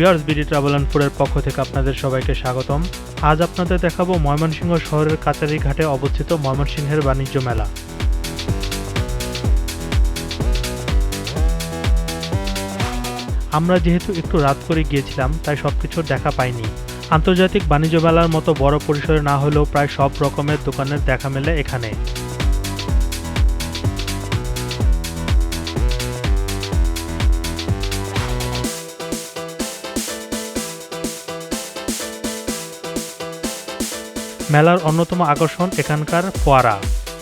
Viewers, BD travel and ফুডের পক্ষ থেকে আপনাদের সবাইকে স্বাগতম। আজ আপনাদের দেখাবো ময়মনসিংহ শহরের কাচারি ঘাটে অবস্থিত ময়মনসিংহের বাণিজ্য মেলা। আমরা যেহেতু একটু রাত করে গিয়েছিলাম, তাই সবকিছু দেখা পাইনি। আন্তর্জাতিক বাণিজ্য মেলার মতো বড় পরিসরে না হলেও প্রায় সব রকমের দোকানের দেখা মেলে এখানে। মেলার অন্যতম আকর্ষণ এখানকার ফোয়ারা।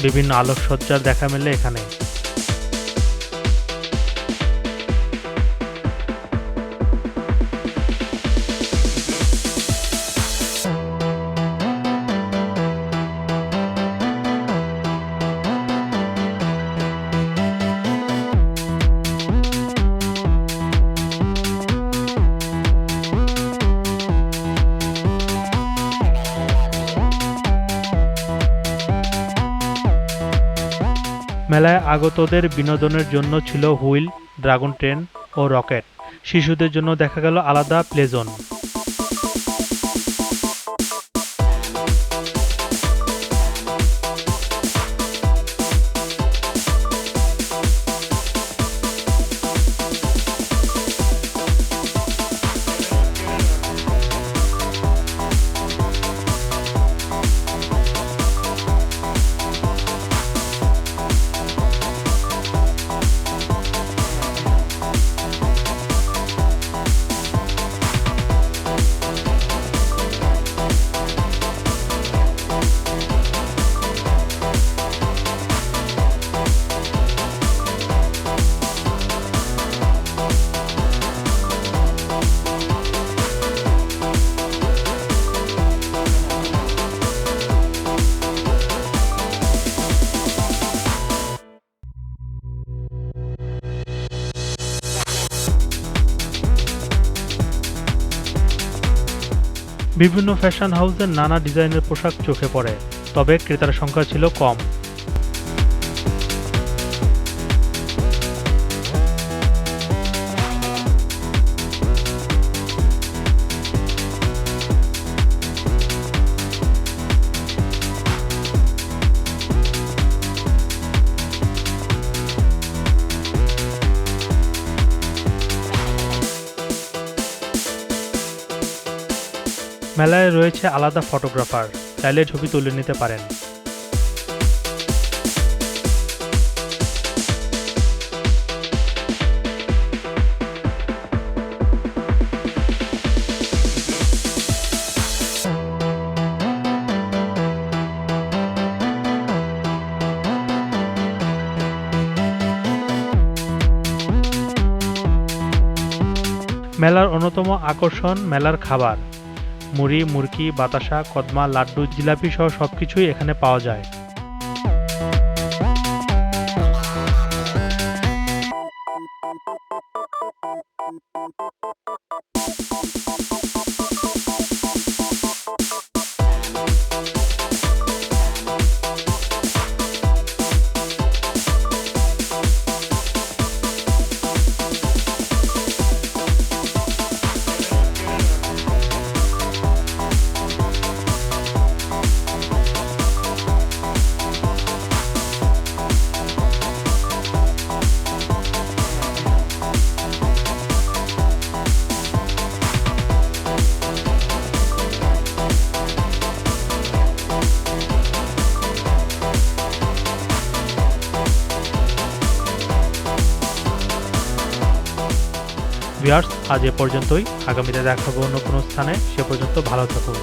বিভিন্ন আলোকসজ্জার দেখা মেলে এখানে। মেলায় আগতদের বিনোদনের জন্য ছিল হুইল, ড্রাগন ট্রেন ও রকেট। শিশুদের জন্য দেখা গেল আলাদা প্লে বিভিন্ন ফ্যাশন হাউসের নানা ডিজাইনের পোশাক চোখে পড়ে তবে ক্রেতার সংখ্যা ছিল কম। মেলায় রয়েছে আলাদা ফটোগ্রাফার। চাইলে ছবি তুলে নিতে পারেন। মেলার অন্যতম আকর্ষণ মেলার খাবার। মুড়ি মুরকি বাতাসা কদমা লাড্ডু জিলাপি সহ সবকিছুই এখানে পাওয়া যায়। ভিউয়ার্স আজ এ পর্যন্তই। আগামীতে দেখাবো অন্য কোনো স্থানে। সে পর্যন্ত ভালো থাকুন।